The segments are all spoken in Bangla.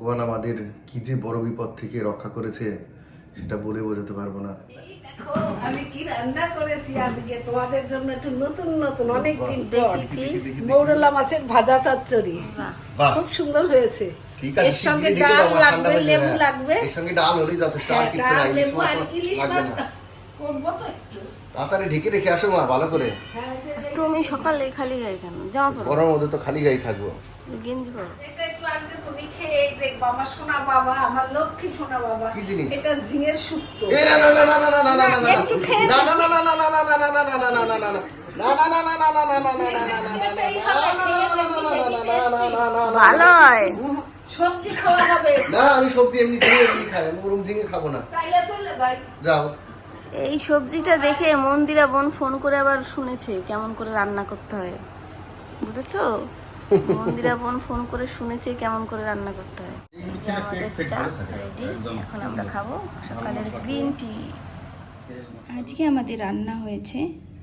ভগবান আমাদের কি যে বড় বিপদ থেকে রক্ষা করেছে সেটা বলে বোঝাতে পারব না। আমি কি রান্না করেছি আজকে? তোমাদের জন্য একটু নতুন নতুন অনেক দিন পর। মৌরলা মাছের ভাজা চচ্চড়ি। খুব সুন্দর হয়েছে। এর সঙ্গে ঢেকে ডাল লাগবে লেবু লাগবে। এর সঙ্গে ডাল হলেই যথেষ্ট আর হ্যাঁ, কিছু লাগবে না। তাড়াতাড়ি ঢেকে রেখে আসো মা ভালো করে। হ্যাঁ, তুমি সকালে খালি গায়ে কেন জামা পরো গরমের মধ্যে তো খালি গায়ে থাকব গেঞ্জি পরো এটা একটু আজকে তুমি খেয়ে দেখবা আমার সোনা বাবা আমার লক্ষ্মী সোনা বাবা কি জিনিস? এটা ঝিঙের শুক্তো এ না না না না না না না না না না একটু খেয়ে না না না না না না না না না না না না না না না না ভালো হয় সবজি খাওয়া যাবে না আমি সবজি এমনি খাই আমি ওরম ঝিঙে খাব না যাও এই সবজিটা দেখে মন্দিরা বোন ফোন করে আবার শুনেছে, কেমন করে রান্না করতে হয়। বুঝেছ? মন্দিরা বোন ফোন করে শুনেছে, কেমন করে রান্না করতে হয়। এই আমাদের চা রেডি এখন আমরা খাব সকালের গ্রিন টি আজকে আমাদের রান্না হয়েছে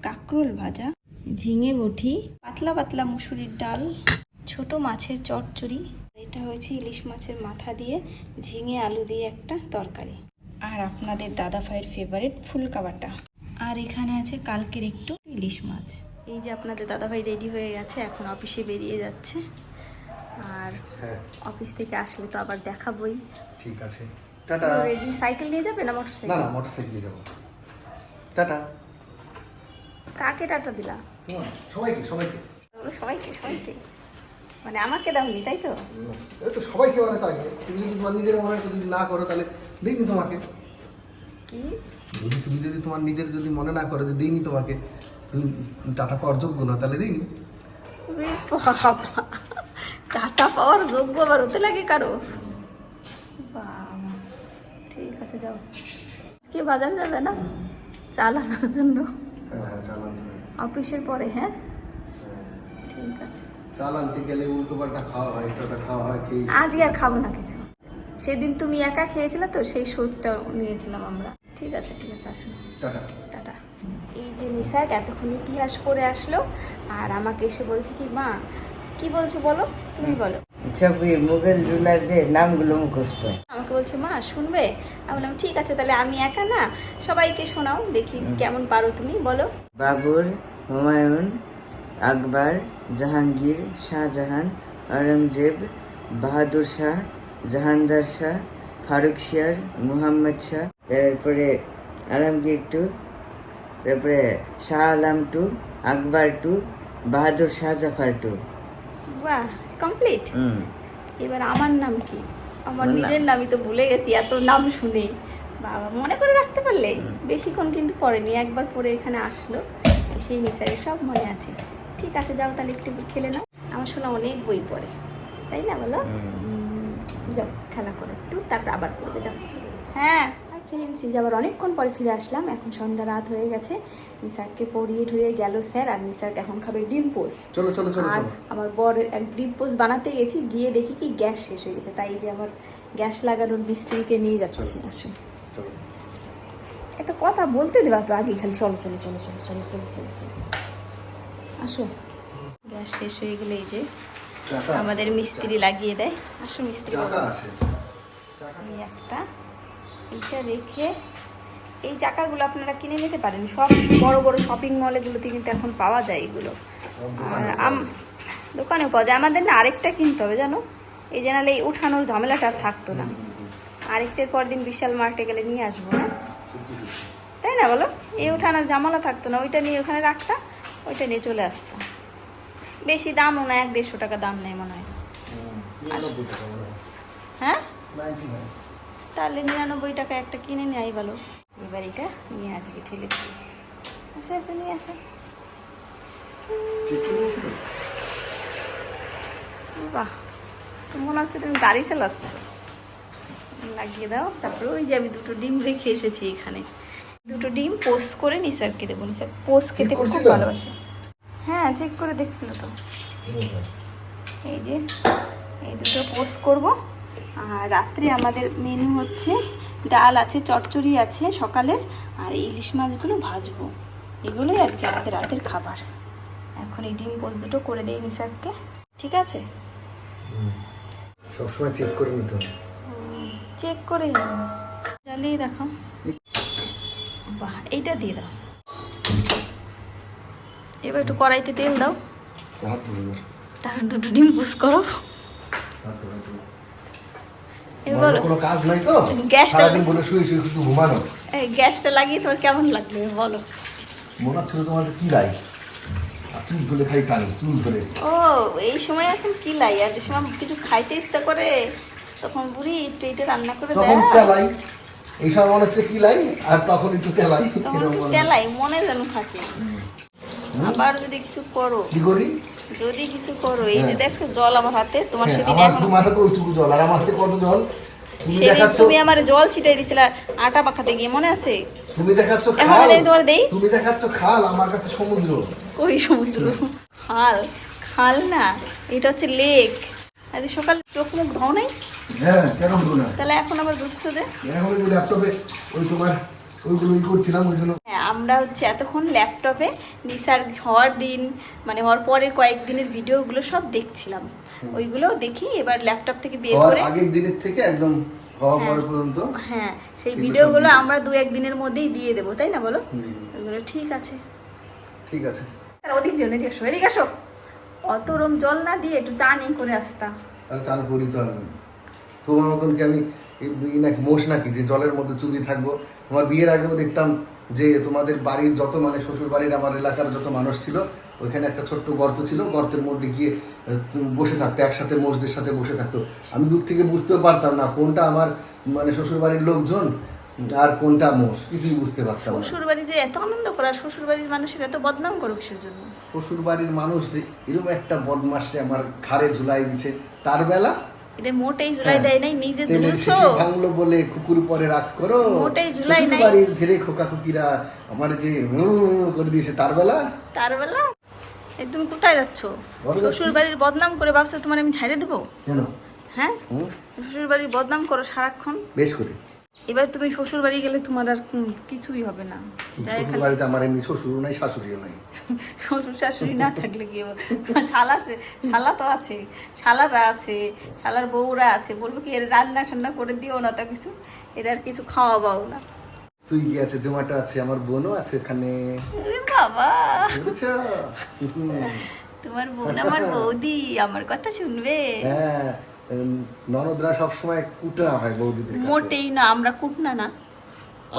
কাঁকরোল ভাজা, ঝিঙে বটি, পাতলা পাতলা মুসুরির ডাল, ছোট মাছের চচ্চড়ি এটা হয়েছে ইলিশ মাছের মাথা দিয়ে ঝিঙে আলু দিয়ে একটা তরকারি। আর আপনাদের দাদা ভাইয়ের ফেভারিট ফুলকা বাটা আর এখানে আছে কালকের একটু ইলিশ মাছ। এই যে আপনাদের দাদা ভাই রেডি হয়ে গেছে এখন অফিসে বেরিয়ে যাচ্ছে। আর হ্যাঁ। অফিস থেকে আসলে তো আবার দেখাবই। ঠিক আছে। টাটা। রেডি সাইকেল নিয়ে যাবে না মোটর না না মোটর সাইকেলে যাব। টাটা। কাকে টাটা দিলা? সবাইকে সবাইকে। সবাইকে সবাইকে। মানে আমাকে দাওনি তাই তো? তো সবাইকে মানে তাই। তুমি যদি তোমার নিজের মনে যদি না করো তাহলে দিইনি তোমাকে। কি? যদি তুমি যদি তোমার নিজের যদি মনে না করো যে দিইনি তোমাকে তুমি টাটা পাওয়ার যোগ্য না তাহলে দিইনি। টাটা পাওয়ার যোগ্য আবার হতে লাগে কারও? বাবা ঠিক আছে যাও। আজকে বাজার যাবে না? চালানোর জন্য? হ্যাঁ হ্যাঁ অফিসের পরে হ্যাঁ। ঠিক আছে। চাল আনতে গেলে উল্টো পাল্টা খাওয়া হয় এটা খাওয়া হয় খেয়ে আজকে আর খাব না কিছু। সেদিন তুমি একা খেয়েছিলে তো সেই সুদটা নিয়েছিলাম আমরা। ঠিক আছে ঠিক আছে আসুন টাটা। টাটা। এই যে নিসাক এতক্ষণ ইতিহাস পড়ে আসলো আর আমাকে এসে বলছে কি মা কি বলছো বলো? তুমি বলো। ওই মুঘল রুলারদের নামগুলো মুখস্থ। আমাকে বলছে মা শুনবে? আমি বললাম ঠিক আছে তাহলে আমি একা না সবাইকে শোনাও দেখি কেমন পারো তুমি বলো। বাবুর হুমায়ুন আকবর জাহাঙ্গীর শাহজাহান আওরঙ্গজেব বাহাদুর শাহ জাহানদার শাহ ফারুক শিয়ার মুহাম্মদ শাহ তারপরে আলমগীর টু তারপরে Shah Alam two Akbar two Bahadur Shah Zafar two. বাহ কমপ্লিট? হুম। এবার আমার নাম কি? আমার নিজের নামই তো ভুলে গেছি এত নাম শুনে। বাবা মনে করে রাখতে পারলে। বেশিক্ষণ কিন্তু পড়েনি একবার পরে এখানে আসলো। সেই নিসারে সব মনে আছে। ঠিক আছে যাও তাহলে একটু খেলে নাও। আমার শোনা অনেক বই পড়ে তাই না বলো? উম, যাও খেলা করো একটু তারপর আবার পড়বে যাও। হ্যাঁ ফ্রেন্ডস আবার অনেকক্ষণ পরে ফিরে আসলাম এখন সন্ধ্যা রাত হয়ে গেছে। নিসারকে পড়িয়ে ঠুয়ে গেল স্যার আর নিসারকে এখন খাবে ডিম পোস্ট। চলো চলো চলো আর আমার বর এক ডিপ পোস্ট বানাতে গেছি গিয়ে দেখি কি গ্যাস শেষ হয়ে গেছে তাই যে আমার গ্যাস লাগানোর মিস্ত্রিকে নিয়ে যাচ্ছি। আসুন। চলো। একটা কথা বলতে দেবা তো আগে খালি চলো চলো চলো চলো চলো চলো চলো চলো। আসো। গ্যাস শেষ হয়ে গেলে এই যে আমাদের মিস্ত্রি লাগিয়ে দেয়। আসো মিস্ত্রি এই একটা এইটা রেখে এই চাকাগুলো আপনারা কিনে নিতে পারেন। সব বড় বড় শপিং মলেগুলোতে কিন্তু এখন পাওয়া যায় এগুলো। আর দোকানে পাওয়া যায়। আমাদের না আরেকটা কিনতে হবে জানো? এই যে নাহলে এই উঠানোর ঝামেলাটা আর থাকতো না। আরেকটার পর দিন বিশাল মার্টে গেলে নিয়ে আসব না সত্যি। তাই না বলো? এই উঠানোর ঝামেলা থাকতো না। ওইটা নিয়ে ওখানে রাখতাম। ওইটা নিয়ে চলে আসতাম। বেশি দাম দামও না এক দেড়শো টাকা দাম নেই মনে হয়। হয়। তাহলে নিরানব্বই টাকা একটা কিনে নেয় ভালো। এবার এটা নিয়ে আসবে ঠেলে ঠেলে। আসো আসো নিয়ে আসো। বাহ মনে হচ্ছে তুমি গাড়ি চালাচ্ছ। লাগিয়ে দাও তারপরে ওই যে আমি দুটো ডিম রেখে এসেছি এখানে। দুটো ডিম পোস্ট করে নিসারকে দেবো। নিসার পোস্ট খেতে খুব ভালোবাসে। হ্যাঁ চেক করে দেখছিল তো। এই যে এই দুটো পোস্ট করব। আর রাত্রে আমাদের মেনু হচ্ছে ডাল আছে চচ্চড়ি আছে সকালের আর ইলিশ মাছগুলো ভাজবো। এগুলোই আজকে আমাদের রাতের খাবার। এখন এই ডিম পোস্ট দুটো করে দিই নিসারকে। ঠিক আছে? সবসময় চেক করে নিতে হবে। চেক করে জ্বালিয়ে দেখো বাহ এইটা দিয়ে দাও। এবার একটু কড়াইতে তেল দাও। তারপর দুটো ডিম পুষ করো। কাজ নাই তো? গ্যাসটা- বলে শুয়ে শুয়ে শুধু ঘুমানো। এই গ্যাসটা লাগিয়ে তোমার কেমন লাগবে বলো। মনে হচ্ছিল তোমার কি লাই? আর চুল ধরে খাই টানি চুল ধরে ও এই সময় এখন কি লাই? আর যে সময় কিছু খাইতে ইচ্ছা করে তখন বুড়ি একটু এটা রান্না করে তখন তেলাই। এই সময় মনে হচ্ছে কি লাই আর তখন একটু তেলাই। তেলাই মনে যেন থাকে। আবার যদি কিছু করো। কি করি? যদি কিছু করো এই যে হ্যাঁ। দেখছ জল আমার হাতে তোমার হ্যাঁ, সেদিন এখন তোমার হাতে ওইটুকু জল আর আমার হাতে কত জল? তুমি সেদিন তুমি আমার জল ছিটাই দিছিলে আটা মাখাতে গিয়ে মনে আছে? তুমি দেখাচ্ছ খাল। তোমার দেই? তুমি দেখাচ্ছ খাল আমার কাছে সমুদ্র। ওই সমুদ্র। খাল। খাল না এটা হচ্ছে লেক। আজ সকাল চোখ মুখ ধোও নাই? হ্যাঁ কেন বলব না? তাহলে এখন আবার বুঝছ যে? এখন ওই ল্যাপটপে ওই তোমার ওইগুলো ই করছিলাম ওই জন্য হ্যাঁ আমরা হচ্ছে এতক্ষণ ল্যাপটপে নিসার হওয়ার দিন মানে হওয়ার পরের কয়েকদিনের ভিডিওগুলো সব দেখছিলাম। ওইগুলো দেখি এবার ল্যাপটপ থেকে বের করে আগের দিনের থেকে একদম হওয়া পরে পর্যন্ত হ্যাঁ সেই ভিডিওগুলো আমরা দু একদিনের মধ্যেই দিয়ে দেবো তাই না বলো? ওইগুলো ঠিক আছে। ঠিক আছে। আর ওদিক যেও না, এদিকে আসো এদিকে আসো। অত রম জল না দিয়ে একটু চা নিয়ে করে আসতা। আর চান করি তো আমি। তোমার মতন কি আমি এই- এই নাকি মোষ নাকি যে জলের মধ্যে চুবি থাকব। আমার বিয়ের আগেও দেখতাম যে তোমাদের বাড়ির যত মানে শ্বশুর বাড়ির আমার এলাকার যত মানুষ ছিল ওইখানে একটা ছোট্ট গর্ত ছিল। গর্তের মধ্যে গিয়ে বসে থাকতো একসাথে মোষদের সাথে বসে থাকতো। আমি দূর থেকে বুঝতেও পারতাম না কোনটা আমার মানে শ্বশুর বাড়ির লোকজন আর কোনটা মোষ কিছুই বুঝতে পারতাম শ্বশুর বাড়ি যে এত আনন্দ করার শ্বশুর বাড়ির মানুষের এত বদনাম করো কিসের জন্য। শ্বশুর বাড়ির মানুষ যে এরকম একটা বদমাসে আমার ঘাড়ে ঝুলাই দিছে তার বেলা এটা মোটেই জুলাই। দেয় নাই নিজে ঝুলছো। ভাঙলো বলে কুকুর পরে রাগ করো। মোটেই শ্বশুর নাই। বাড়ির ধীরে খোকা কুকিরা আমার যে করে দিয়েছে তার বেলা? তার বেলা এই তুমি কোথায় যাচ্ছ? শ্বশুর বাড়ির বদনাম করে ভাবছ তোমার আমি ছাড়ে দেবো? কেন? হ্যাঁ? শ্বশুর বাড়ির বদনাম করো সারাক্ষণ। বেশ করে। এবার তুমি শ্বশুর বাড়ি গেলে তোমার আর কিছুই হবে না। শ্বশুর বাড়িতে আমার এমনি শ্বশুর নাই শাশুড়িও নাই। শ্বশুর শাশুড়ি না থাকলে কি শালা শালা তো আছে শালারা আছে শালার বউরা আছে বলব কি এর রান্না ঠান্না করে দিও না তো কিছু এর আর কিছু খাওয়াবাও না। সুইগি আছে জোম্যাটো আছে আমার বোনও আছে ওখানে বাবা! তোমার বোন আমার বৌদি আমার কথা শুনবে? হ্যাঁ। ননদরা সবসময় কুটনা হয় বৌদিদের। মোটেই না আমরা কুটনা না।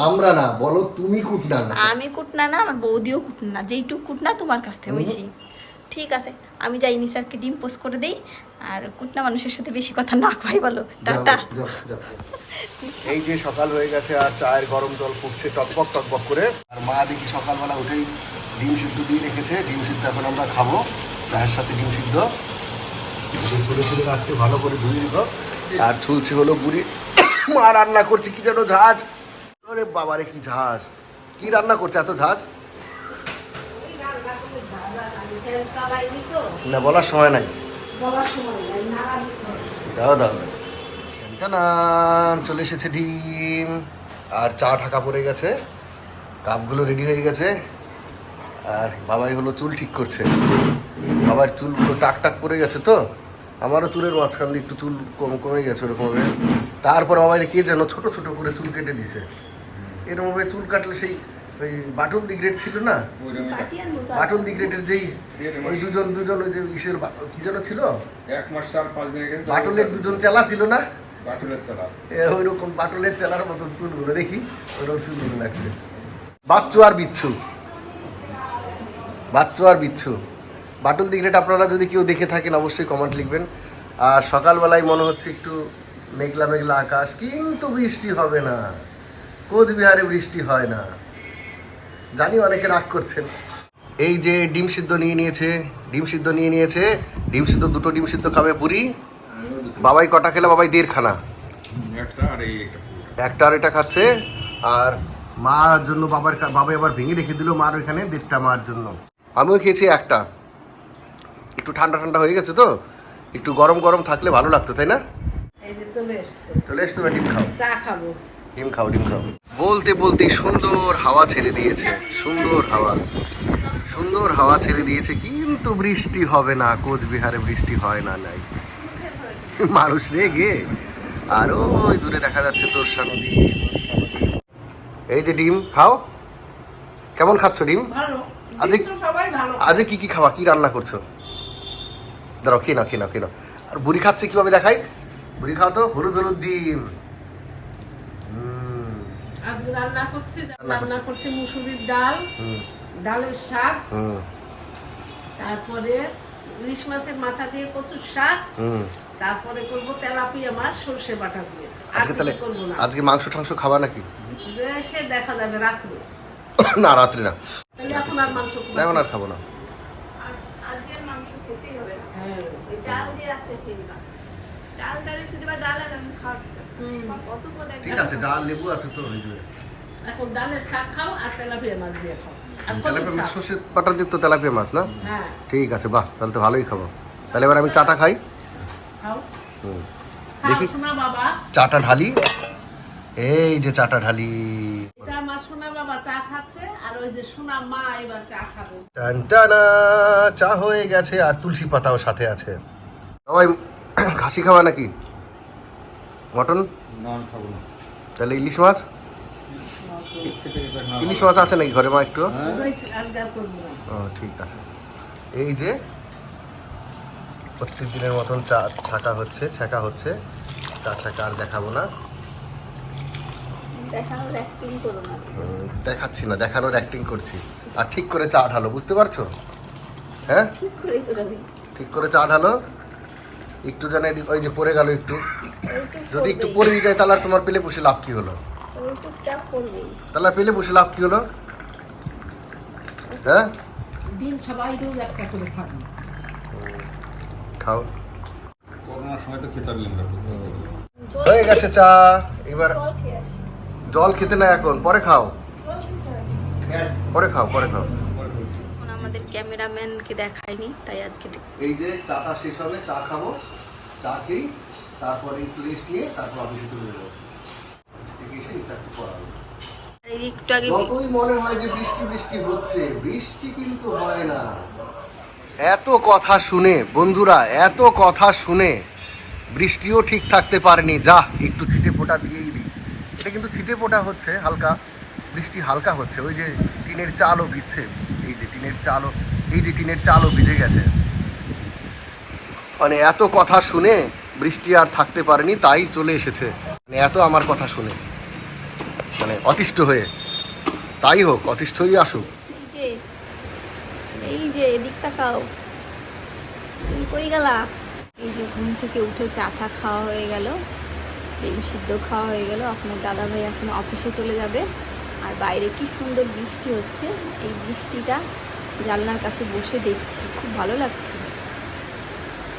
আমরা না বলো তুমি কুটনা না। আমি কুটনা না আমার বৌদিও কুটনা না। যেইটুক কুটনা তোমার কাছ থেকে হয়েছি ঠিক আছে আমি যাই নিসারকে ডিম পোস্ট করে দেই। আর কুটনা মানুষের সাথে বেশি কথা না কই বলো। টাটা। এই যে সকাল হয়ে গেছে আর চায়ের গরম জল ফুটছে টকবক টকবক করে। আর মা দেখি সকালবেলা উঠেই ডিম সিদ্ধ দিয়ে রেখেছে। ডিম সিদ্ধ এখন আমরা খাব। চায়ের সাথে ডিম সিদ্ধ। ছুলে ছুলে রাখছে ভালো করে ধুয়ে দিল। আর ছুলছে হলো বুড়ি মা রান্না করছে, কি যেন ঝাঁজ। আরে বাবারে, কি ঝাঁজ। কি রান্না করছে, এত ঝাঁজ? না, বলার সময় নাই। দাও দাও। টানান চলে এসেছে ডিম। আর চা ঢাকা পড়ে গেছে। কাপগুলো রেডি হয়ে গেছে। আর বাবাই হলো চুল ঠিক করছে। বাবার চুলগুলো টাক টাক পড়ে গেছে তো। আমারও চুলের মাঝখান দিয়ে একটু চুল কম কমে গেছে ওরকমভাবে। তারপর বাবাই কে যেন ছোট ছোট করে চুল কেটে দিছে। এরকমভাবে চুল কাটলে সেই ওই বাটন দি গ্রেড ছিল না? বাটন দি গ্রেডের যেই ওই দুজন দুজন ওই যে ইসের কি যেন ছিল? এক মাস চার পাঁচ দিন গেছে বাটনের দুজন চেলা ছিল না? বাটুলের চালা। ওইরকম বাটলের চেলার মতন চুলগুলো দেখি ওরকম চুলগুলো লাগছে। বাচ্চু আর বিচ্ছু। বাচ্চু আর বিচ্ছু। বাটুল দিগরেট আপনারা যদি কেউ দেখে থাকেন অবশ্যই কমেন্ট লিখবেন। আর সকালবেলায় মনে হচ্ছে একটু মেঘলা মেঘলা আকাশ কিন্তু বৃষ্টি হবে না। কোচবিহারে বৃষ্টি হয় না। জানি অনেকে রাগ করছেন। এই যে ডিম সিদ্ধ নিয়ে নিয়েছে ডিম সিদ্ধ নিয়ে নিয়েছে ডিম সিদ্ধ দুটো ডিম সিদ্ধ খাবে পুরি। বাবাই কটা খেলে? বাবাই দেড়খানা। একটা আর এটা খাচ্ছে। আর মার জন্য বাবার বাবাই আবার ভেঙে রেখে দিল মার ওইখানে দেড়টা মার জন্য। আমিও খেয়েছি একটা। একটু ঠান্ডা ঠান্ডা হয়ে গেছে তো একটু গরম গরম থাকলে ভালো লাগতো তাই না? চলে চলে এসছো ডিম খাও। চা খাব। ডিম খাও ডিম খাও। বলতে বলতে সুন্দর হাওয়া ছেড়ে দিয়েছে সুন্দর হাওয়া। সুন্দর হাওয়া ছেড়ে দিয়েছে কিন্তু বৃষ্টি হবে না কোচবিহারে বৃষ্টি হয় না নাই। মানুষ রে গে। আর ওই দূরে দেখা যাচ্ছে তোরসা নদী এই যে ডিম খাও। কেমন খাচ্ছ ডিম? আজকে- আজকে কি কি খাওয়া কি রান্না করছ? দাঁড়াও খেয়ে নাও খেয়ে নাও খেয়ে নাও। আর বুড়ি খাচ্ছে কীভাবে দেখাই? বুড়ি খাও তো হলুদ হলুদ ডিম। রান্না করছি রান্না রান্না মুসুরির ডাল ডালের শাক। তারপরে ইলিশ মাছের মাথা দিয়ে কচুর শাক। হুম। তারপরে করব তেলাপিয়া মাছ সর্ষে বাটা দিয়ে। আজকে তাহলে করব না। আজকে মাংস টাংস খাবা নাকি? সে দেখা যাবে রাত্রে না রাত্রে না। তাহলে এখন আর মাংস এখন আর খাব না আজকের মাংস খেতেই হবে না হ্যাঁ ওই ডাল দিয়ে রাখতে খেয়ে ডাল ডাল রেখে ডাল আর আমি খাওয়া কত ঠিক আছে ডাল লেবু আছে তো ওই যে। এখন ডালের শাক খাও আর তেলাপিয়া মাছ দিয়ে খাও। তেলাপিয়া মাছ সর্ষে বাটার দিয়ে তো তেলাপিয়া মাছ না? হ্যাঁ। ঠিক আছে বাহ তাহলে তো ভালোই খাব। তাহলে এবার আমি চাটা খাই। হুম। দেখি। চাটা ঢালি। এই যে চাটা ঢালি। এটা আমার সোনা বাবা চা খাচ্ছে আর ওই যে সোনা মা এবার চা খাবে। টান টানা চা হয়ে গেছে আর তুলসী পাতাও সাথে আছে। সবাই খাসি খাওয়া নাকি? মটন? না খাব তাহলে ইলিশ মাছ? ইলিশ মাছ আছে নাকি ঘরে মা একটু? ও ঠিক আছে। এই যে প্রত্যেক দিনের মতন চা ছাকা হচ্ছে ছাকা হচ্ছে। চা ছাকা আর দেখাবো না। দেখাচ্ছি না দেখানোর অ্যাক্টিং করছি। আর ঠিক করে চা ঢালো বুঝতে পারছ? হ্যাঁ? ঠিক করে চা ঢালো? একটু যেন এদিক ওই যে পড়ে গেল একটু। যদি একটু পড়ে যায় তাহলে আর তোমার পেলে পুষে লাভ কি হলো? তাহলে আর পেলে পুষে লাভ কি হলো? হ্যাঁ? ডিম সবাই রোজ একটা করে খাবে। খাও। করোনার সময় তো খেতামই আমরা। জল হয়ে গেছে চা এবার জল খেতে না এখন পরে খাও। পরে খাও পরে খাও। ক্যামেরাম্যানকে দেখায়নি তাই আজকে এই যে চাটা শেষ হবে চা খাব চা খেয়ে তারপরে একটু রেস্ট নিয়ে তারপর অফিসে চলে যাব। এসে একটু আগে যতই মনে হয় যে বৃষ্টি বৃষ্টি হচ্ছে বৃষ্টি কিন্তু হয় না। এত কথা শুনে বন্ধুরা এত কথা শুনে বৃষ্টিও ঠিক থাকতে পারেনি। যা একটু ছিটে ফোটা দিয়েই দিই। এটা কিন্তু ছিটে ফোটা হচ্ছে হালকা বৃষ্টি হালকা হচ্ছে। ওই যে টিনের চালও ভিজছে। এই টিনের চালও এই যে টিনের চালও ভিজে গেছে। মানে এত কথা শুনে বৃষ্টি আর থাকতে পারেনি, তাই চলে এসেছে। মানে এত আমার কথা শুনে। মানে অতিষ্ঠ হয়ে। তাই হোক অতিষ্ঠ হয়ে আসুক। এই যে এই যে, এদিক তাকাও। তুমি কই গেলা? এই যে ঘুম থেকে উঠে চাটা খাওয়া হয়ে গেল। ডিম সিদ্ধ খাওয়া হয়ে গেল। আপনার দাদা ভাই এখন অফিসে চলে যাবে। আর বাইরে কি সুন্দর বৃষ্টি হচ্ছে। এই বৃষ্টিটা জানলার কাছে বসে দেখছি খুব ভালো লাগছে।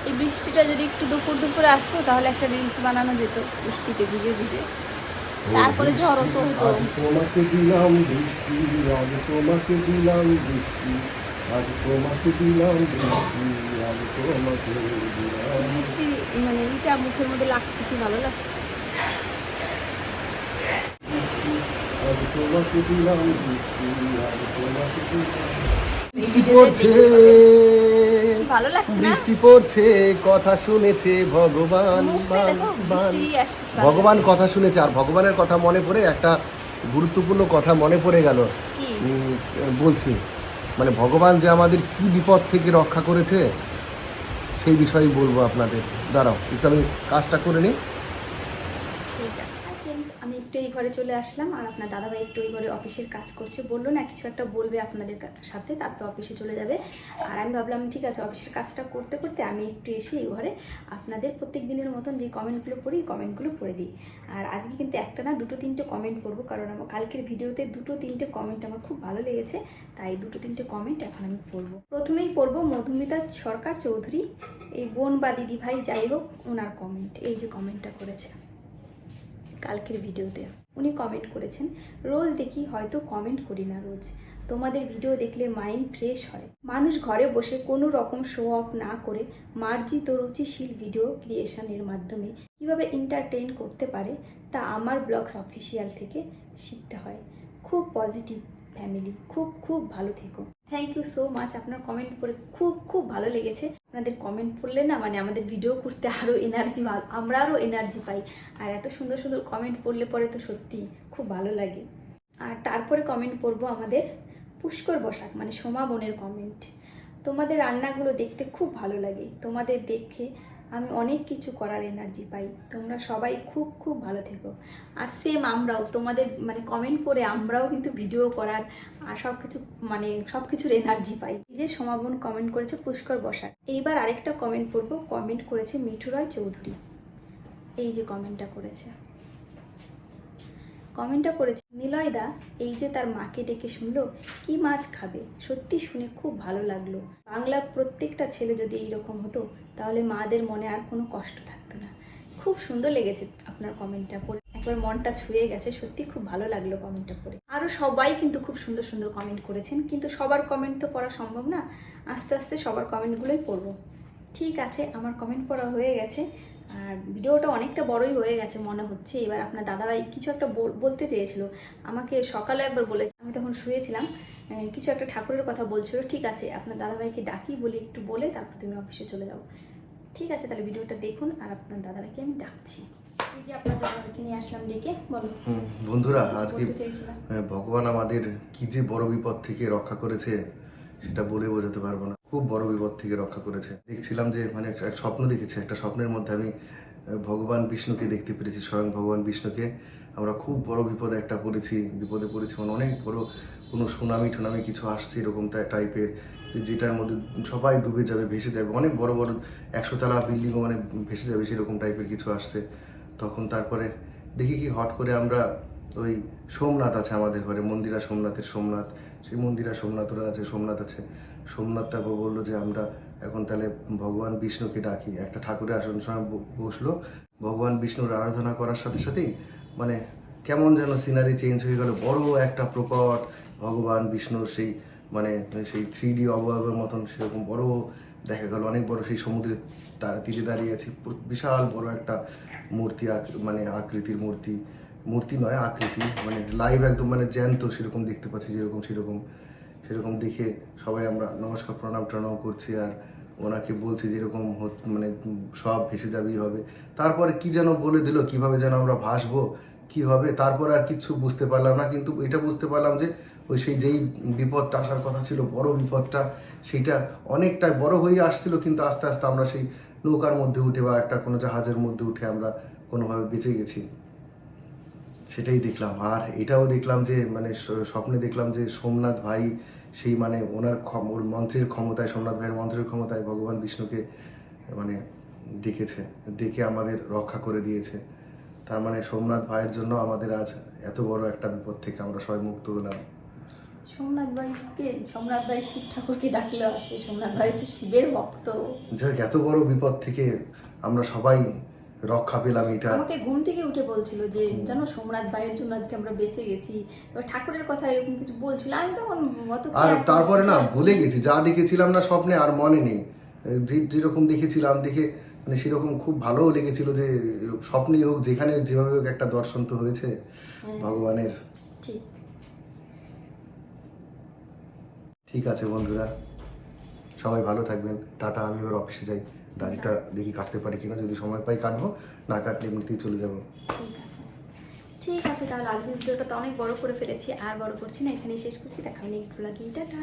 এই বৃষ্টিটা যদি একটু দুপুর দুপুরে আসতো তাহলে একটা রিলস বানানো যেত বৃষ্টিতে ভিজে ভিজে। তারপরে ঝড় তো হতো। তোমাকে দিলাম বৃষ্টি আজ তোমাকে দিলাম বৃষ্টি আজ তোমাকে দিলাম বৃষ্টি আজ তোমাকে দিলাম বৃষ্টি মানে এটা মুখের মধ্যে লাগছে কি ভালো লাগছে? আজ তোমাকে দিলাম বৃষ্টি আজ তোমাকে দিলাম বৃষ্টি পড়ছে। বৃষ্টি পড়ছে। কথা শুনেছে ভগবান ভগবান কথা শুনেছে আর ভগবানের কথা মনে পড়ে একটা গুরুত্বপূর্ণ কথা মনে পড়ে গেল। বলছি মানে ভগবান যে আমাদের কি বিপদ থেকে রক্ষা করেছে সেই বিষয়ে বলব আপনাদের। দাঁড়াও একটু আমি কাজটা করে নিই ঠিক আছে ফ্রেন্ডস আমি একটু এই ঘরে চলে আসলাম আর আপনার দাদাভাই একটু এই ঘরে অফিসের কাজ করছে। বলল না, কিছু একটা বলবে আপনাদের সাথে, তারপর অফিসে চলে যাবে। আর আমি ভাবলাম, ঠিক আছে, অফিসের কাজটা করতে করতে আমি একটু এসে এই ঘরে আপনাদের প্রত্যেক দিনের মতন যে কমেন্টগুলো পড়ি কমেন্টগুলো পড়ে দিই। আর আজকে কিন্তু একটা না, দুটো, তিনটে কমেন্ট করব কারণ আমার কালকের ভিডিওতে দুটো, তিনটে কমেন্ট আমার খুব ভালো লেগেছে, তাই দুটো, তিনটে কমেন্ট এখন আমি পড়ব। প্রথমেই পড়ব মধুমিতা সরকার চৌধুরী, এই বোন বা দিদি ভাই যাই হোক, ওনার কমেন্ট, এই যে কমেন্টটা করেছে। কালকের ভিডিওতে। উনি কমেন্ট করেছেন, রোজ দেখি হয়তো কমেন্ট করি না রোজ। তোমাদের ভিডিও দেখলে মাইন্ড ফ্রেশ হয়। মানুষ ঘরে বসে কোনো রকম শো অফ না করে মার্জিত রুচিশীল ভিডিও ক্রিয়েশনের মাধ্যমে কীভাবে এন্টারটেইন করতে পারে তা আমার ব্লগস অফিসিয়াল থেকে শিখতে হয়। খুব পজিটিভ ফ্যামিলি খুব খুব ভালো থেকো। থ্যাংক ইউ সো মাচ আপনার কমেন্ট পড়ে খুব খুব ভালো লেগেছে। আপনাদের কমেন্ট পড়লে না মানে আমাদের ভিডিও করতে আরও এনার্জি আমরা আরও এনার্জি পাই। আর এত সুন্দর সুন্দর কমেন্ট পড়লে পরে তো সত্যি খুব ভালো লাগে। আর তারপরে কমেন্ট পড়ব আমাদের পুষ্কর বসাক মানে সোমা বোনের কমেন্ট তোমাদের রান্নাগুলো দেখতে খুব ভালো লাগে। তোমাদের দেখে আমি অনেক কিছু করার এনার্জি পাই। তোমরা সবাই খুব খুব ভালো থেকো। আর সেম আমরাও, তোমাদের মানে কমেন্ট পড়ে আমরাও কিন্তু ভিডিও করার আর সব কিছু মানে সব কিছুর এনার্জি পাই যে সমাবন কমেন্ট করেছে পুষ্কর বসার। এইবার আরেকটা কমেন্ট পড়ব। কমেন্ট করেছে মিঠু রায় চৌধুরী। এই যে কমেন্টটা করেছে। কমেন্টটা করেছে, নিলয়দা, এই যে তার মাকে ডেকে শুনলো, কি মাছ খাবে? সত্যি শুনে খুব ভালো লাগল। বাংলার প্রত্যেকটা ছেলে যদি এইরকম হতো, তাহলে মাদের মনে আর কোনো কষ্ট থাকতো না। খুব সুন্দর লেগেছে আপনার কমেন্টটা পড়ে। একবার মনটা ছুঁয়ে গেছে, সত্যি খুব ভালো লাগল কমেন্টটা পড়ে। আরও সবাই কিন্তু খুব সুন্দর সুন্দর কমেন্ট করেছেন, কিন্তু সবার কমেন্ট তো পড়া সম্ভব না। আস্তে আস্তে সবার কমেন্টগুলোই পড়ব। ঠিক আছে আমার কমেন্ট পড়া হয়ে গেছে। আর ভিডিওটা অনেকটা বড়ই হয়ে গেছে মনে হচ্ছে। এবার আপনার দাদাভাই কিছু একটা বলতে চেয়েছিল। আমাকে সকালে একবার বলেছে আমি তখন শুয়েছিলাম। কিছু একটা ঠাকুরের কথা বলছিল। ঠিক আছে আপনার দাদাভাইকে ডাকি বলি একটু বলে তারপর তুমি অফিসে চলে যাও। ঠিক আছে তাহলে ভিডিওটা দেখুন আর আপনার দাদাভাইকে আমি ডাকছি। এই যে আপনার দাদাভাইকে নিয়ে আসলাম ডেকে বলো। বন্ধুরা আজকে ভগবান আমাদের কি যে বড় বিপদ থেকে রক্ষা করেছে। সেটা বলে বোঝাতে পারব না। খুব বড় বিপদ থেকে রক্ষা করেছে। দেখছিলাম যে মানে একটা স্বপ্ন দেখেছি, একটা স্বপ্নের মধ্যে আমি ভগবান বিষ্ণুকে দেখতে পেরেছি, স্বয়ং ভগবান বিষ্ণুকে। আমরা খুব বড় বিপদে একটা পড়েছি, বিপদে পড়েছি মানে অনেক বড় কোনো সুনামি টুনামি কিছু আসছে এরকম টাইপের যেটার মধ্যে সবাই ডুবে যাবে, ভেসে যাবে, অনেক বড় বড় একশো তলা বিল্ডিংও মানে ভেসে যাবে সেরকম টাইপের কিছু আসছে। তখন তারপরে দেখি কি হট করে আমরা ওই সোমনাথ আছে আমাদের ঘরে, মন্দিরা সোমনাথের সোমনাথ। সেই মন্দিরা সোমনাথরা আছে, সোমনাথ আছে। সোমনাথ তারপর বলল যে, আমরা এখন তাহলে ভগবান বিষ্ণুকে ডাকি। একটা ঠাকুরের আসন সময় বসল। ভগবান বিষ্ণুর আরাধনা করার সাথে সাথেই মানে কেমন যেন সিনারি চেঞ্জ হয়ে গেল। বড় একটা প্রকট ভগবান বিষ্ণুর সেই মানে সেই থ্রি ডি অবয়বের মতন সেরকম বড় দেখা গেল। অনেক বড় সেই সমুদ্রের তার তীরে দাঁড়িয়ে আছি। বিশাল বড় একটা মূর্তি মানে আকৃতির মূর্তি। মূর্তি নয়, আকৃতি। মানে লাইভ একদম মানে জ্যান্ত, সেরকম দেখতে পাচ্ছি, যেরকম, সেরকম সেরকম দেখে সবাই আমরা নমস্কার, প্রণাম, ট্রণাম করছি আর ওনাকে বলছি যেরকম মানে সব ভেসে যাবেই হবে। তারপরে কি যেন বলে দিল, কীভাবে যেন আমরা ভাসবো, কি হবে, তারপর আর কিছু বুঝতে পারলাম না। কিন্তু এটা বুঝতে পারলাম যে, ওই সেই যেই বিপদটা আসার কথা ছিল, বড় বিপদটা, সেইটা অনেকটা বড় হয়ে আসছিল। কিন্তু আস্তে আস্তে আমরা সেই নৌকার মধ্যে উঠে বা একটা কোনো জাহাজের মধ্যে উঠে আমরা কোনোভাবে বেঁচে গেছি। সেটাই দেখলাম। আর এটাও দেখলাম যে মানে স্বপ্নে দেখলাম যে সোমনাথ ভাই সেই মানে ওনার ওর মন্ত্রের ক্ষমতায় সোমনাথ ভাইয়ের মন্ত্রের ক্ষমতায় ভগবান বিষ্ণুকে মানে ডেকেছে ডেকে আমাদের রক্ষা করে দিয়েছে। তার মানে সোমনাথ ভাইয়ের জন্য আমাদের আজ এত বড় একটা বিপদ থেকে আমরা সবাই মুক্ত হলাম। সোমনাথ ভাইকে সোমনাথ ভাই শিব ঠাকুরকে ডাকলেও আসবে। সোমনাথ ভাই হচ্ছে শিবের ভক্ত। যাক এত বড় বিপদ থেকে আমরা সবাই রক্ষা পেলাম এটা। আমাকে ঘুম থেকে উঠে বলছিল যে জানো সোমনাথ ভাইয়ের জন্য আজকে আমরা বেঁচে গেছি। এবার ঠাকুরের কথা এরকম কিছু বলছিল। আমি তখন অত আর তারপরে না ভুলে গেছি। যা দেখেছিলাম না স্বপ্নে আর মনে নেই। যেরকম দেখেছিলাম দেখে মানে সেরকম খুব ভালোও লেগেছিল যে স্বপ্নেই হোক যেখানে যেভাবে হোক একটা দর্শন তো হয়েছে ভগবানের। ঠিক। ঠিক আছে বন্ধুরা। সবাই ভালো থাকবেন। টাটা আমি এবার অফিসে যাই। দাড়িটা দেখি কাটতে পারি কিনা, যদি সময় পাই কাটবো, না কাটলে এমনিতেই চলে যাব। ঠিক আছে। ঠিক আছে, তাহলে আজকের ভিডিওটা তো অনেক বড় করে ফেলেছি, আর বড় করছি না, এখানেই শেষ করছি, দেখা হলে একটু লাগিয়ে টাটা!